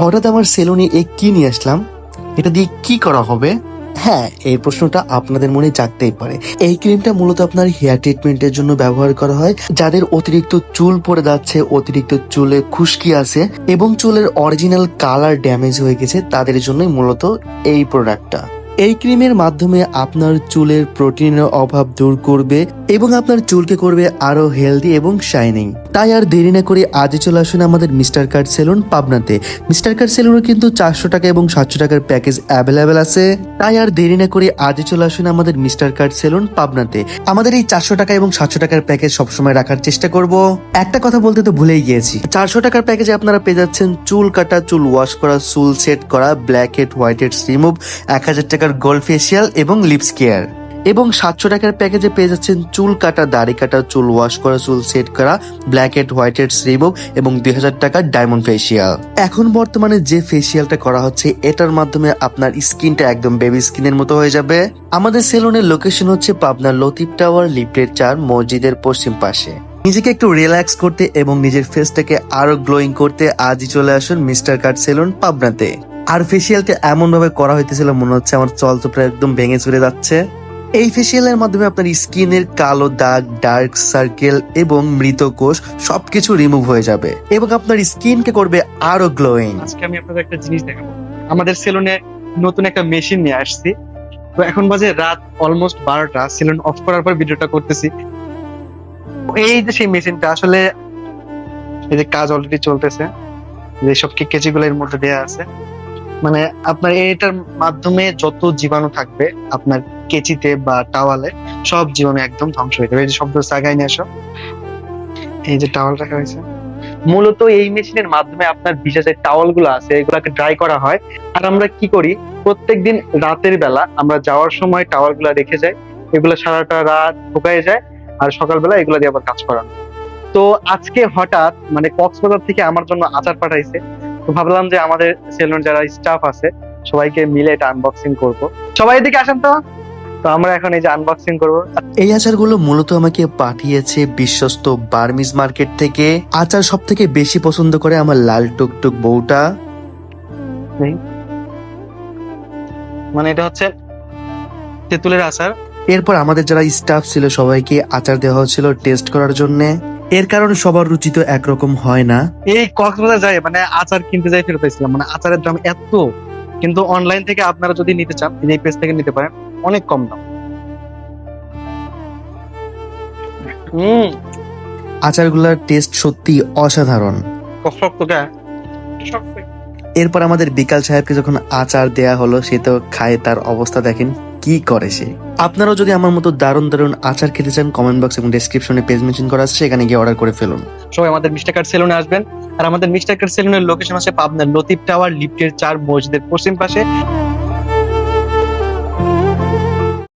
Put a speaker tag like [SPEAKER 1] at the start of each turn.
[SPEAKER 1] হঠাৎ আমার সেলুনে এ কি নিয়ে আসলাম? এটা দিয়ে কি করা হবে? হ্যাঁ এই প্রশ্নটা আপনাদের মনে জাগতেই পারে। এই ক্রিমটা মূলত আপনার হেয়ার ট্রিটমেন্টের জন্য ব্যবহার করা হয়, যাদের অতিরিক্ত চুল পড়ে যাচ্ছে, অতিরিক্ত চুলে খুশকি আছে এবং চুলের অরিজিনাল কালার ড্যামেজ হয়ে গেছে, তাদের জন্যই মূলত এই প্রোডাক্টটা। এই ক্রিমের মাধ্যমে আপনার চুলের প্রোটিনের অভাব দূর করবে এবং আপনার চুলকে করবে আরও হেলদি এবং শাইনিং তাই আর দেরি না করে আজই চলে আসুন আমাদের মিস্টার কার্ড সেলুন পাবনাতে। মিস্টার কার্ড সেলুনে কিন্তু চারশো টাকা এবং সাতশো টাকার প্যাকেজ অ্যাভেলেবেল আছে। তাই আর দেরি না করে আজই চলে আসুন আমাদের মিস্টার কার্ড সেলুন পাবনাতে। আমাদের এই চারশো টাকা এবং সাতশো টাকার প্যাকেজ সবসময় রাখার চেষ্টা করব। একটা কথা বলতে তো ভুলেই গিয়েছি। চারশো টাকার প্যাকেজে আপনারা পেয়ে যাচ্ছেন চুল কাটা, চুল ওয়াশ করা, চুল সেট করা black head white head remove এক হাজার টাকার গোল্ড ফেসিয়াল এবং লিপস কেয়ার এবং সাতশো টাকার প্যাকেজে পেয়ে যাচ্ছেন চুল কাটা, দাড়ি কাটা, চুল ওয়াশ করা, চুল সেট করা black head white head remove এবং দুই হাজার টাকার ডায়মন্ড ফেসিয়াল এখন বর্তমানে যে ফেসিয়ালটা করা হচ্ছে, এটার মাধ্যমে আপনার স্কিনটা একদম বেবি স্কিনের মতো হয়ে যাবে। আমাদের সেলুনের লোকেশন হচ্ছে পাবনার লতিফ টাওয়ার লিফটের চার, মসজিদের পশ্চিম পাশে। নিজেকে একটু রিল্যাক্স করতে এবং নিজের ফেসটাকে আরও গ্লোয়িং করতে আজই চলে আসুন মিস্টার কাট সেলুন পাবনাতে। আর ফেসিয়ালটা এমন ভাবে করা হইতেছিল, মনে হচ্ছে আমার চল তো প্রায় একদম ভেঙে চলে যাচ্ছে। এই ফেসিয়ালের মাধ্যমে আপনার স্কিনের কালো দাগ ডার্ক সার্কেল এবং মৃত কোষ সবকিছু রিমুভ হয়ে যাবে এবং আপনার স্কিনকে করবে আরও গ্লোয়িং
[SPEAKER 2] আজকে আমি আপনাদের একটা জিনিস দেখাবো। আমাদের সেলুনে নতুন একটা মেশিন নিয়ে আসছি। তো এখন বাজে রাত অলমোস্ট বারোটা। সেলুন অফ করার পর ভিডিওটা করতেছি। এই যে সেই মেশিনটা আসলে এই যে কাজ অলরেডি চলতেছে, যে সব কেচি গুলো এর মধ্যে দেওয়া আছে। মানে আপনার এটার মাধ্যমে যত জীবাণু থাকবে, আপনার কেচিতে বা টাওয়ালে সব জীবাণু একদম ধ্বংস হয়ে যাবে। এই যে শব্দ সাগাই নিয়ে আসো। এই যে টাওয়াল রাখা হয়েছে। মূলত এই মেশিনের মাধ্যমে আপনার যে টাওয়ালগুলো আছে, এগুলাকে ড্রাই করা হয়। আর আমরা কি করি? প্রত্যেকদিন রাতের বেলা আমরা যাওয়ার সময় টাওয়ালগুলা রেখে যাই। এগুলো সারাটা রাত শুকায় যায় আর সকালবেলা এগুলো দিয়ে আবার কাজ করানো। তো আজকে হঠাৎ মানে কক্সবাজার থেকে আমার জন্য আচার পাঠাইছে। তো ভাবলাম যে আমাদের সেলুন যারা স্টাফ আছে, সবাইকে মিলে এটা আনবক্সিং করব। সবাই এদিকে আসেন তো। তো আমরা এখন এই যে আনবক্সিং করব।
[SPEAKER 1] এই আচারগুলো মূলত আমাকে পাঠিয়েছে বিশ্বস্ত বার্মিজ মার্কেট থেকে। আচার সব থেকে বেশি পছন্দ করে আমার লাল টুকটুক বউটা।
[SPEAKER 2] মানে এটা হচ্ছে তেঁতুলের আচার।
[SPEAKER 1] এরপর আমাদের যারা স্টাফ ছিল সবাইকে আচার দেওয়া হচ্ছিল টেস্ট করার জন্য। এর কারণে সবার রুচি তো একরকম হয় না।
[SPEAKER 2] এই কক্সবাজার যাই মানে আচার কিনতে যাই ফেরত মানে আচারের দাম এত। কিন্তু অনলাইন থেকে আপনারা যদি নিতে চান এই পেজ থেকে নিতে পারেন অনেক কম দাম। হুম।
[SPEAKER 1] আচারগুলোর টেস্ট সত্যি অসাধারণ। এরপর আমাদের বিকাল সাহেবকে যখন আচার দেয়া হলো সে তো খায় তার অবস্থা দেখেন। কি করে সে? আপনারাও যদি আমার মতো দারুণ দারুণ আচার খেতে চান কমেন্ট বক্স এবং ডেসক্রিপশনে পেজ মেনশন করা আছে, সেখানে গিয়ে অর্ডার করে ফেলুন।
[SPEAKER 2] সবাই আমাদের মিস্টার কার্ড সেলুনে আসবেন। আর আমাদের মিস্টার কার্ড সেলুনের লোকেশন আছে পাবনার লতিফ টাওয়ার লিফটের চার মসজিদের পশ্চিম পাশে।